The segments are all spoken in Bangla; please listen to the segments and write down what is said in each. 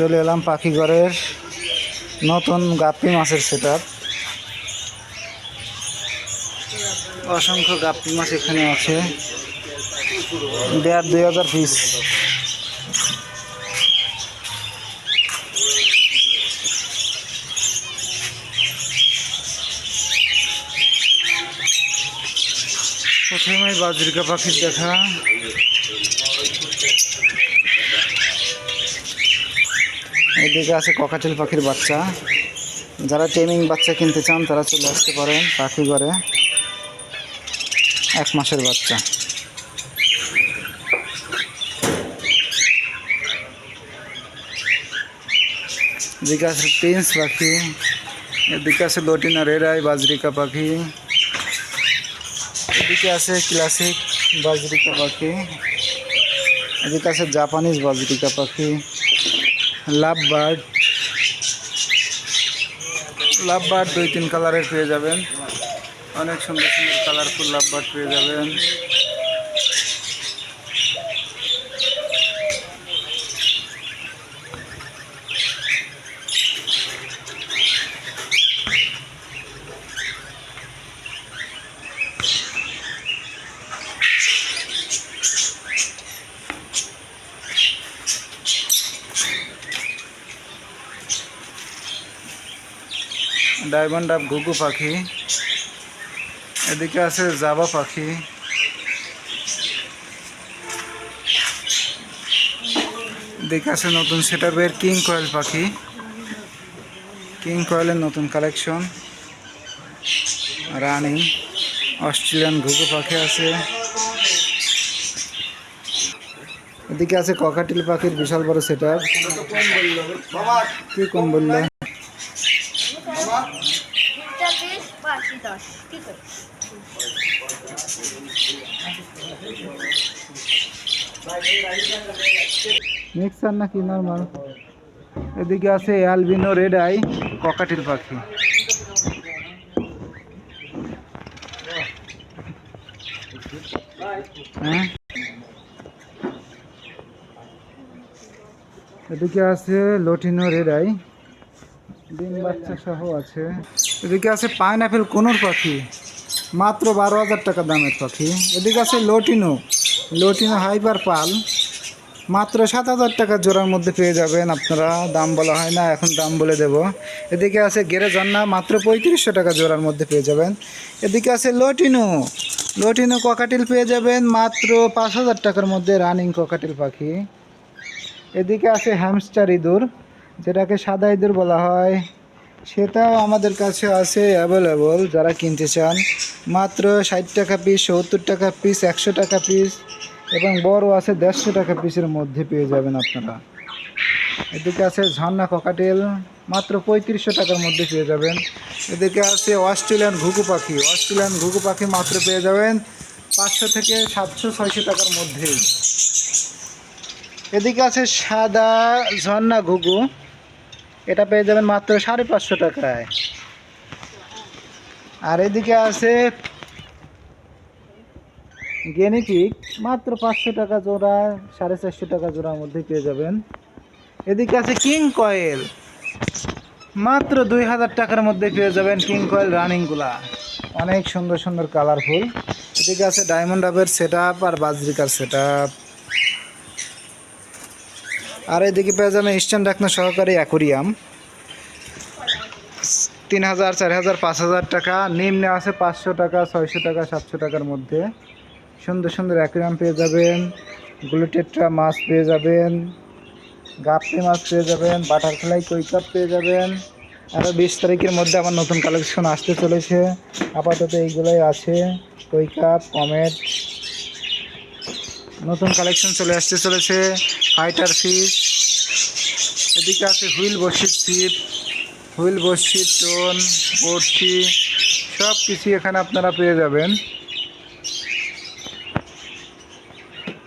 চলে এলাম পাখি ঘরের নতুন গাপ্পি মাছের সেট অসংখ্য গাপ্পি মাছ এখানে আছে। দেড় দুই হাজার পিস প্রথমে বাজরিকা পাখির দেখা। এদিকে আছে ককাটেল পাখির বাচ্চা। যারা টেমিং বাচ্চা কিনতে চান, তারা চলে আসতে পারেন পাখি ঘরে। এক মাসের বাচ্চা। এদিকে আছে প্রিন্স পাখি। এদিকে আছে লটিনা রেরাই বাজরিকা পাখি। এদিকে আছে ক্লাসিক বাজরিকা পাখি। এদিকে আছে জাপানিজ বাজরিকা পাখি। লাভ বার্ড লাভ বার্ড দুই তিন কালারের পেয়ে যাবেন। অনেক সুন্দর সুন্দর কালারফুল লাভ বার্ড পেয়ে যাবেন। ডায়মন্ড আপ ঘুঘু পাখি। এদিকে আছে জাবা পাখি। এদিকে আছে নতুন সেটাপের কিং কয়েল পাখি। কিং কয়েলের নতুন কালেকশন। রানিং, অস্ট্রেলিয়ান ঘুঘু পাখি আছে। এদিকে আছে ককাটিল পাখির বিশাল বড় সেট কি কম বলল দুটা পিস পাঁচশো দশ ঠিক আছে মিক্সার নাকি নর্মাল এদিকে আছে অ্যালবিনো রেড আই, ককাটিল পাখি। হ্যাঁ? এদিকে আছে লটিনো রেড আই। ডিম বাচ্চা সহ আছে। এদিকে আছে পাইনাপেল কোনোর পাখি, মাত্র বারো হাজার টাকা দামের পাখি। এদিকে আছে লটিনো লটিনো হাইপার পাল, মাত্র সাত হাজার টাকা জোড়ার মধ্যে পেয়ে যাবেন আপনারা। দাম বলা হয় না, এখন দাম বলে দেব। এদিকে আছে গেরে জন্না, মাত্র পঁয়ত্রিশশো টাকা জোড়ার মধ্যে পেয়ে যাবেন। এদিকে আছে লোটিনো, লটিনো ককাটিল পেয়ে যাবেন, মাত্র পাঁচ হাজার টাকার মধ্যে রানিং ককাটিল পাখি। এদিকে আছে হ্যামস্টার ইঁদুর যেটাকে সাদা ইঁদুর বলা হয়, সেটাও আমাদের কাছে আছে অ্যাভেলেবল যারা কিনতে চান। মাত্র ষাট টাকা পিস সত্তর টাকা পিস একশো টাকা পিস এবং বড় আছে দেড়শো টাকা পিসের মধ্যে পেয়ে যাবেন আপনারা। এদিকে আছে ঝর্ণা ককাটেল মাত্র পঁয়ত্রিশশো টাকার মধ্যে পেয়ে যাবেন। এদিকে আছে অস্ট্রেলিয়ান ঘুঘু পাখি, অস্ট্রেলিয়ান ঘুঘু পাখি মাত্র পেয়ে যাবেন পাঁচশো থেকে সাতশো ছয়শো টাকার মধ্যেই এদিকে আছে সাদা ঝর্ণা ঘুঘু এটা পেয়ে যাবেন মাত্র সাড়ে পাঁচশো টাকায়। আর এদিকে আছে গেনেটিক মাত্র পাঁচশো টাকা জোড়া, সাড়ে চারশো টাকা জোড়ার মধ্যে পেয়ে যাবেন। এদিকে আছে কিং কয়েল মাত্র দুই হাজার টাকার মধ্যে পেয়ে যাবেন কিং কয়েল রানিংগুলা অনেক সুন্দর সুন্দর কালারফুল এদিকে আছে ডায়মন্ড আপের সেট আর বাজরিকার সেট আর এদিকে পেয়ে যাবেন ইস্টার্ন ডাকনা সহকারী অ্যাকোরিয়াম। তিন হাজার চার হাজার পাঁচ হাজার টাকা। নিম্নে আছে পাঁচশো টাকা, ছয়শো টাকা, সাতশো টাকার মধ্যে। সুন্দর সুন্দর অ্যাকোরিয়াম পেয়ে যাবেন। গ্লুটেট্রা মাছ পেয়ে যাবেন। গাপ্পি মাছ পেয়ে যাবেন। বাটারফ্লাই কৈকাপ পেয়ে যাবেন। আরও বিশ তারিখের মধ্যে আমার নতুন কালেকশন আসতে চলেছে। আপাতত এইগুলোই আছে। কৈকাপ কমেট। নতুন কালেকশন চলে আসতে চলেছে। Fighter fish. এদিকে আছে হুইল বসির ছিপ, হুইল বসি টোন বড়শি, সব কিছু এখানে আপনারা পেয়ে যাবেন।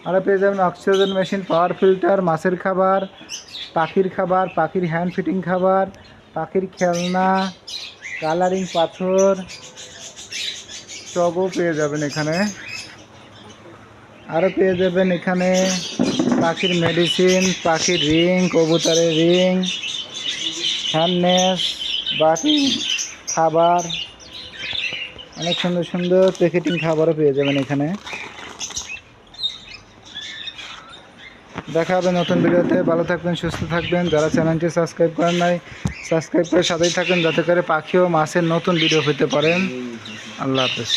আর পেয়ে যাবেন অক্সিজেন মেশিন, পাওয়ার ফিল্টার, মাছের খাবার, পাখির খাবার, পাখির হ্যান্ড ফিটিং খাবার, পাখির খেলনা, কালারিং পাথর, সবও পেয়ে যাবেন এখানে। আরও পেয়ে যাবেন এখানে পাখির মেডিসিন পাখির রিং কবুতরের রিং হ্যান্ডনেস বাটি, খাবার। অনেক সুন্দর সুন্দর প্যাকেটিং খাবারও পেয়ে যাবেন এখানে। দেখা হবে নতুন ভিডিওতে। ভালো থাকবেন, সুস্থ থাকবেন। যারা চ্যানেলটি সাবস্ক্রাইব করেন নাই সাবস্ক্রাইব করে সাথেই থাকবেন যাতে করে পাখি ও মাছের নতুন ভিডিও পেতে পারেন। আল্লাহ হাফেজ।